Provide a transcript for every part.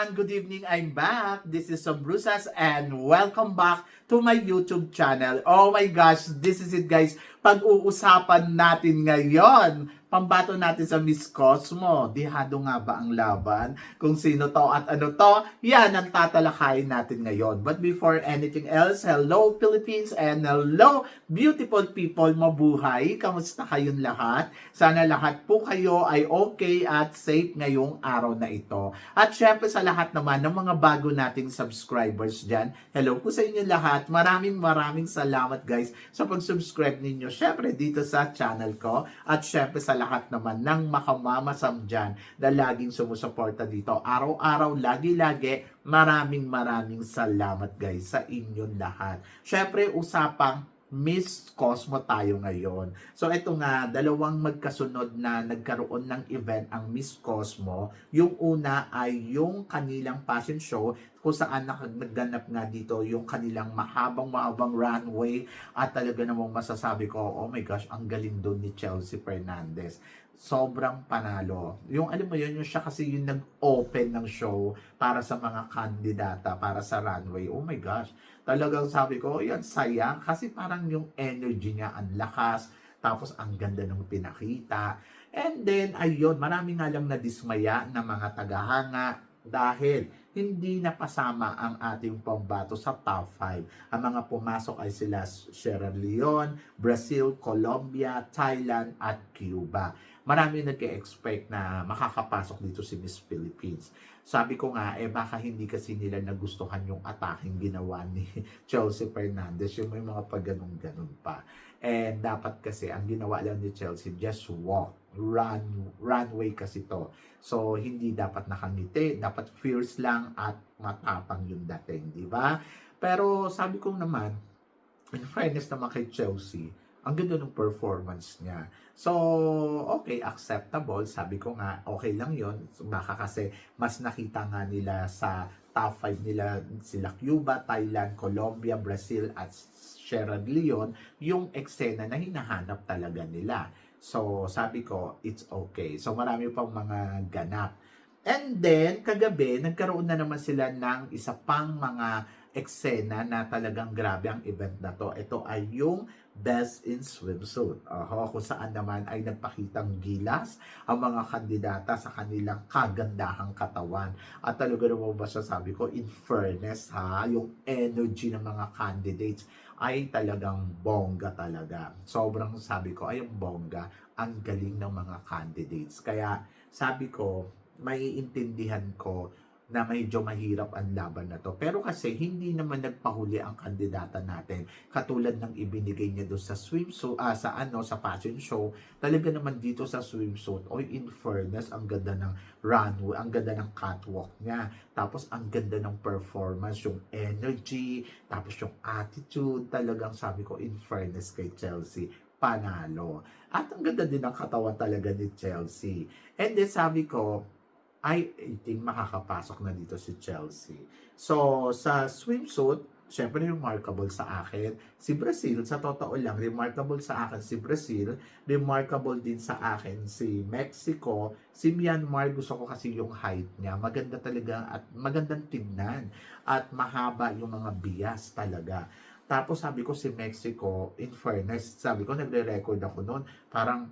Everyone! Good evening! I'm back. This is Sombrusas and welcome back to my YouTube channel. Oh my gosh, this is it guys. Pag-uusapan natin ngayon, pambato natin sa Miss Cosmo. Dihado nga ba ang laban? Kung sino to at ano to? Yan ang tatalakayin natin ngayon. But before anything else, hello Philippines and hello beautiful people. Mabuhay! Kamusta kayong lahat? Sana lahat po kayo ay okay at safe ngayong araw na ito. At syempre sa lahat naman ng mga bago nating subscribers dyan, hello po sa inyo lahat. Maraming maraming salamat guys sa pag-subscribe ninyo. Syempre dito sa channel ko. At syempre sa lahat naman ng makamamasam dyan na laging sumusuporta dito. Araw-araw, lagi-lagi, maraming maraming salamat guys sa inyong lahat. Syempre usapang Miss Cosmo tayo ngayon. So ito nga, dalawang magkasunod na nagkaroon ng event ang Miss Cosmo. Yung una ay yung kanilang fashion show kung saan nagganap nga dito yung kanilang mahabang-mahabang runway at talaga namang masasabi ko, oh my gosh, ang galing doon ni Chelsea Fernandez. Sobrang panalo. Yung alam mo yun, yung siya kasi yung nag-open ng show para sa mga kandidata, para sa runway. Oh my gosh, talagang sabi ko, yan saya kasi parang yung energy niya ang lakas, tapos ang ganda ng pinakita. And then, ayun, marami nga lang nadismaya na mga tagahanga dahil hindi napasama ang ating pambato sa top 5. Ang mga pumasok ay sila Sierra Leone, Brazil, Colombia, Thailand at Cuba. Marami nag-expect na makakapasok dito si Miss Philippines. Sabi ko nga, eh baka hindi kasi nila nagustuhan yung ataking ginawa ni Chelsea Fernandez, yung may mga pagganong-ganon pa. And dapat kasi, ang ginawa lang ni Chelsea, just walk, run, runway kasi to. So, hindi dapat nakangiti, dapat fierce lang at matapang yung dating, di ba? Pero sabi ko naman, in fairness naman kay Chelsea, ang ganda ng performance niya. So, okay, acceptable. Sabi ko nga, okay lang yon Baka kasi mas nakita nga nila sa top 5 nila sila Cuba, Thailand, Colombia, Brazil at Sierra Leone yung eksena na hinahanap talaga nila. So, sabi ko, it's okay. So, marami pang mga ganap. And then, kagabi, nagkaroon na naman sila ng isa pang mga eksena na talagang grabe ang event na to. Ito ay yung Best in Swimsuit. Oho, kung saan naman ay nagpakitang gilas ang mga kandidata sa kanilang kagandahang katawan. At talaga naman masasabi ko, in fairness ha, yung energy ng mga candidates ay talagang bongga talaga. Sobrang sabi ko, ay yung bongga, ang galing ng mga candidates. Kaya sabi ko, maiintindihan ko na medyo mahirap ang laban na to. Pero kasi hindi naman nagpahuli ang kandidata natin. Katulad ng ibinigay niya doon sa swimsuit, ah, sa ano, sa fashion show. Talaga naman dito sa swimsuit, oy in fairness, ang ganda ng runway, ang ganda ng catwalk niya. Tapos ang ganda ng performance, yung energy, tapos yung attitude. Talagang sabi ko, in fairness kay Chelsea, panalo. At ang ganda din ng katawan talaga ni Chelsea. And then sabi ko, ay, I think makakapasok na dito si Chelsea. So, sa swimsuit, syempre remarkable sa akin. Si Brazil, sa totoo lang, remarkable sa akin si Brazil. Remarkable din sa akin si Mexico. Si Myanmar, gusto ko kasi yung height niya. Maganda talaga at magandang tignan. At mahaba yung mga bias talaga. Tapos sabi ko si Mexico, in fairness, sabi ko nagre-record ako noon. Parang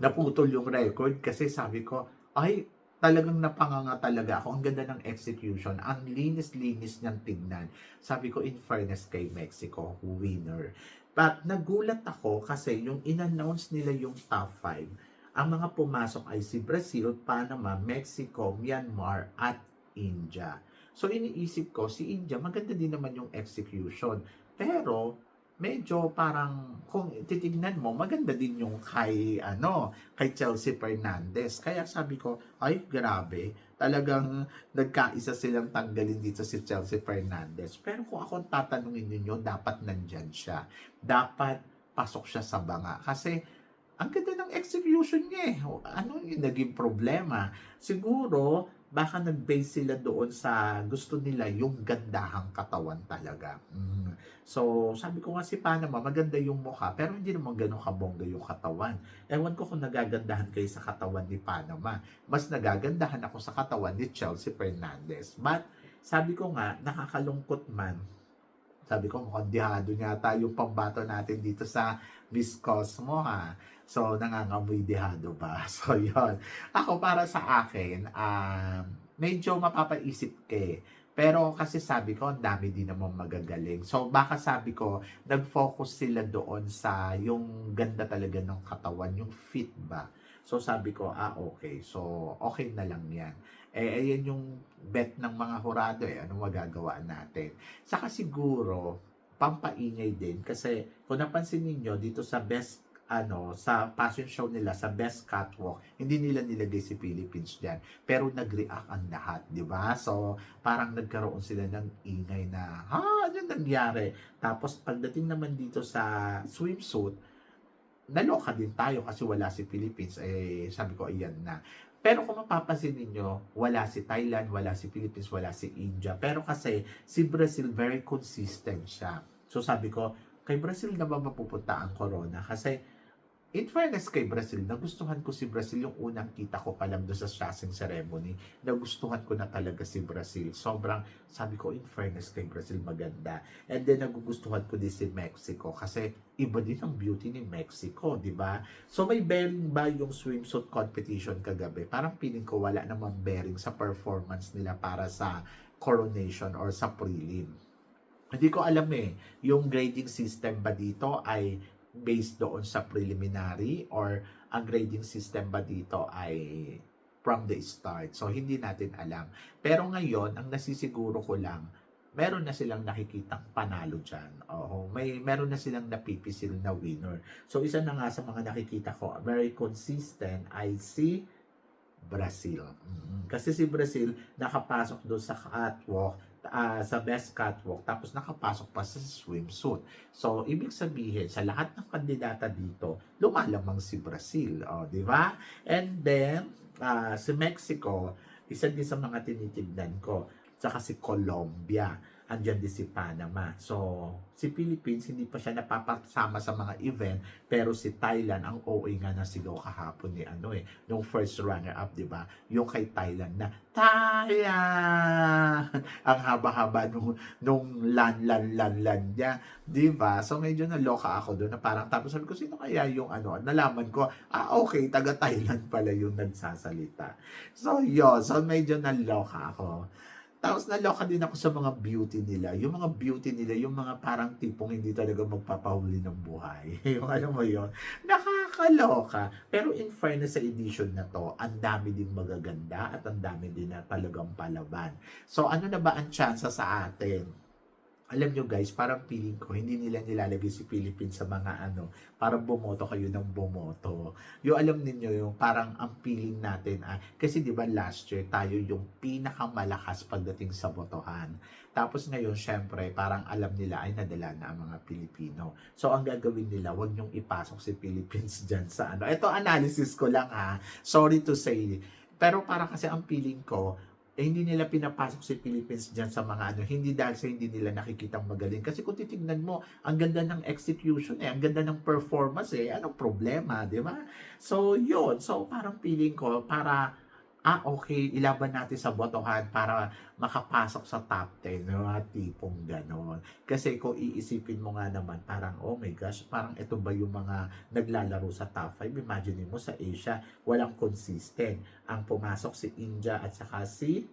naputol yung record kasi sabi ko, ay, talagang napanganga talaga ako. Ang ganda ng execution. Ang linis-linis niyang tignan. Sabi ko, in fairness kay Mexico, winner. But nagulat ako kasi yung in-announce nila yung top 5, ang mga pumasok ay si Brazil, Panama, Mexico, Myanmar, at India. So iniisip ko, si India, maganda din naman yung execution. Pero, medyo parang kung titignan mo maganda din yung kay ano kay Chelsea Fernandez. Kaya sabi ko ay grabe. Talagang nagkaisa silang tanggalin dito si Chelsea Fernandez. Pero kung ako tatanungin niyo dapat nandyan siya. Dapat pasok siya sa banga. Kasi ang ganda ng execution niya eh. Ano yung naging problema? Siguro, baka nag-base sila doon sa gusto nila yung gandahang katawan talaga. Mm. So, sabi ko nga si Panama, maganda yung mukha, pero hindi naman ganun kabongga yung katawan. Ewan ko kung nagagandahan kayo sa katawan ni Panama. Mas nagagandahan ako sa katawan ni Chelsea Fernandez. But, sabi ko nga, nakakalungkot man. Sabi ko, mukhang dihado niya tayo yung pambato natin dito sa Miss Cosmo ha. So, nangangamoy dihado ba? So, yon Ako, para sa akin, um, medyo mapapaisip ka eh. Pero kasi sabi ko, ang dami din naman magagaling. So, baka sabi ko, nag-focus sila doon sa yung ganda talaga ng katawan, yung fit ba. So, sabi ko, ah, okay. So, okay na lang yan. Eh, ayan yung bet ng mga hurado eh. Anong magagawa natin? Saka siguro, pampaingay din. Kasi, kung napansin ninyo, dito sa best ano, sa fashion show nila, sa best catwalk, hindi nila nilagay si Philippines dyan. Pero nag-react ang lahat, di ba? So, parang nagkaroon sila ng ingay na, ha, ano nangyari? Tapos, pagdating naman dito sa swimsuit, naloka din tayo kasi wala si Philippines. Eh, sabi ko, ayan na. Pero kung mapapansin ninyo, wala si Thailand, wala si Philippines, wala si India. Pero kasi, si Brazil, very consistent siya. So, sabi ko, kay Brazil na ba mapupunta ang corona? Kasi, in fairness kay Brazil, nagustuhan ko si Brazil yung unang kita ko pa lang doon sa shasing ceremony. Nagustuhan ko na talaga si Brazil. Sobrang, sabi ko, in fairness kay Brazil, maganda. And then, nagugustuhan ko din si Mexico kasi iba din ang beauty ni Mexico, di ba? So, may bearing ba yung swimsuit competition kagabi? Parang feeling ko wala namang bearing sa performance nila para sa coronation or sa prelim. Hindi ko alam eh, yung grading system ba dito ay based doon sa preliminary or ang grading system ba dito ay from the start. So, hindi natin alam. Pero ngayon, ang nasisiguro ko lang, meron na silang nakikitang panalo dyan. Oo, may, meron na silang napipisil na winner. So, isa na nga sa mga nakikita ko, very consistent ay si Brazil. Mm, Kasi si Brazil, nakapasok doon sa catwalk, ah, sa best catwalk, tapos nakapasok pa sa swimsuit. So, ibig sabihin, sa lahat ng kandidata dito, lumalamang si Brazil. O, di ba? And then, ah, si Mexico, isa din sa mga tinitignan ko. Tsaka si Colombia andyan din si Panama. So, si Philippines, hindi pa siya napapasama sa mga event, pero si Thailand, ang OA nga na sigaw kahapon ni ano eh, nung first runner-up, di ba? Yung kay Thailand na, Thailand! Ang haba-haba nung, nung lan, lan, lan, lan niya, di ba? So, medyo naloka ako doon na parang, tapos sabi ko, sino kaya yung ano, nalaman ko, ah, okay, taga Thailand pala yung nagsasalita. So, yun, so medyo naloka ako. Tapos naloka din ako sa mga beauty nila. Yung mga beauty nila, yung mga parang tipong hindi talaga magpapahuli ng buhay. yung alam mo yun, nakakaloka. Pero in fairness sa edition na to, ang dami din magaganda at ang dami din na talagang palaban. So ano na ba ang chance sa atin? Alam nyo guys, parang feeling ko, hindi nila nilalagay si Philippines sa mga ano, parang bumoto kayo ng bumoto. Yung alam ninyo, yung parang ang feeling natin, ah, kasi di ba last year, tayo yung pinakamalakas pagdating sa botohan. Tapos ngayon, syempre, parang alam nila ay nadala na ang mga Pilipino. So, ang gagawin nila, wag nyong ipasok si Philippines dyan sa ano. Ito, analysis ko lang ha. Sorry to say. Pero para kasi ang feeling ko, eh, hindi nila pinapasok si Philippines dyan sa mga ano, hindi dahil sa hindi nila nakikitang magaling. Kasi kung titignan mo, ang ganda ng execution eh, ang ganda ng performance eh, anong problema, di ba? So, yun. So, parang feeling ko, para, ah, okay, ilaban natin sa botohan para makapasok sa top 10, mga tipong ganon. Kasi kung iisipin mo nga naman, parang, oh my gosh, parang ito ba yung mga naglalaro sa top 5? Imagine mo sa Asia, walang consistent. Ang pumasok si India at saka si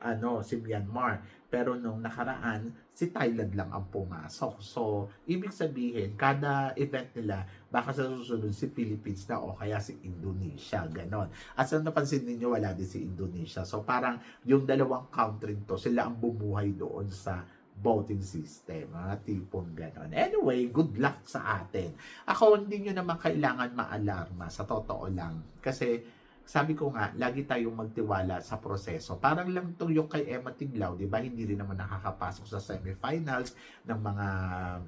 ano, si Myanmar. Pero nung nakaraan, si Thailand lang ang pumasok. So, ibig sabihin, kada event nila, baka sa susunod si Philippines na o kaya si Indonesia, ganon. At sa napansin ninyo, wala din si Indonesia. So, parang yung dalawang country to, sila ang bumuhay doon sa voting system, mga tipong ganon. Anyway, good luck sa atin. Ako, hindi nyo naman kailangan maalarma, sa totoo lang. Kasi, sabi ko nga, lagi tayong magtiwala sa proseso. Parang lang yung kay Emma Tiglaw, di ba? Hindi rin naman nakakapasok sa semifinals ng mga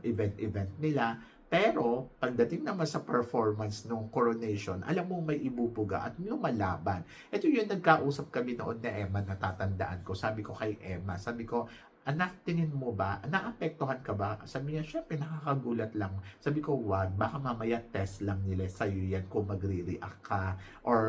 event-event nila. Pero, pagdating naman sa performance ng coronation, alam mo may ibubuga at lumalaban. Ito yung nagkausap kami noon na Emma, natatandaan ko. Sabi ko kay Emma, sabi ko, anak, tingin mo ba, naapektuhan ka ba? Sabi niya, syempre, nakakagulat lang. Sabi ko, wag, baka mamaya test lang nila sa'yo yan kung magre-react ka or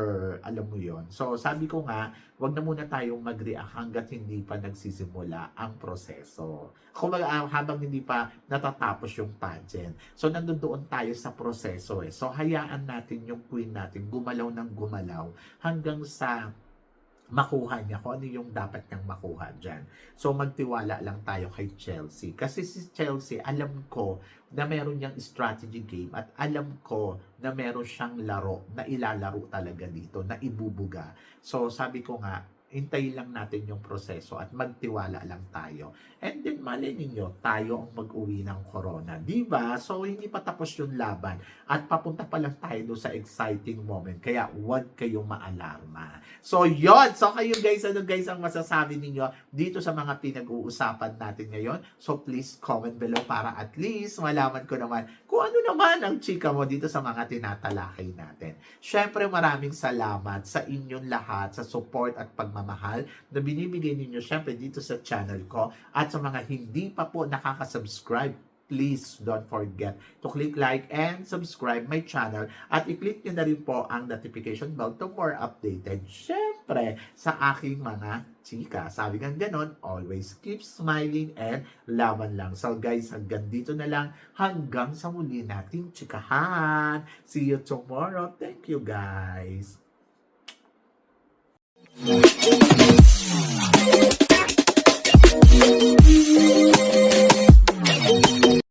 alam mo yon So, sabi ko nga, wag na muna tayong mag-react hanggat hindi pa nagsisimula ang proseso. Kung habang hindi pa natatapos yung pageant. So, nandun doon tayo sa proseso eh. So, hayaan natin yung queen natin gumalaw ng gumalaw hanggang sa makuha niya kung ano yung dapat niyang makuha dyan. So, magtiwala lang tayo kay Chelsea. Kasi si Chelsea, alam ko na meron niyang strategy game at alam ko na meron siyang laro na ilalaro talaga dito, na ibubuga. So, sabi ko nga, hintayin lang natin yung proseso at magtiwala lang tayo. And then, malay ninyo, tayo ang mag-uwi ng corona. Di ba? So, hindi pa tapos yung laban. At papunta pa lang tayo doon sa exciting moment. Kaya, huwag kayong maalarma. So, yon So, kayo guys, ano guys ang masasabi ninyo dito sa mga pinag-uusapan natin ngayon? So, please comment below para at least malaman ko naman kung ano naman ang chika mo dito sa mga tinatalakay natin. Syempre, maraming salamat sa inyong lahat sa support at pagmamahal na binibigay ninyo syempre dito sa channel ko at sa mga hindi pa po nakaka-subscribe please don't forget to click like and subscribe my channel at i-click nyo na rin po ang notification bell to more updated syempre sa aking mga chika. Sabi nga ganon, always keep smiling and laban lang. So guys, hanggang dito na lang hanggang sa muli nating chikahan. See you tomorrow. Thank you guys. Thank you.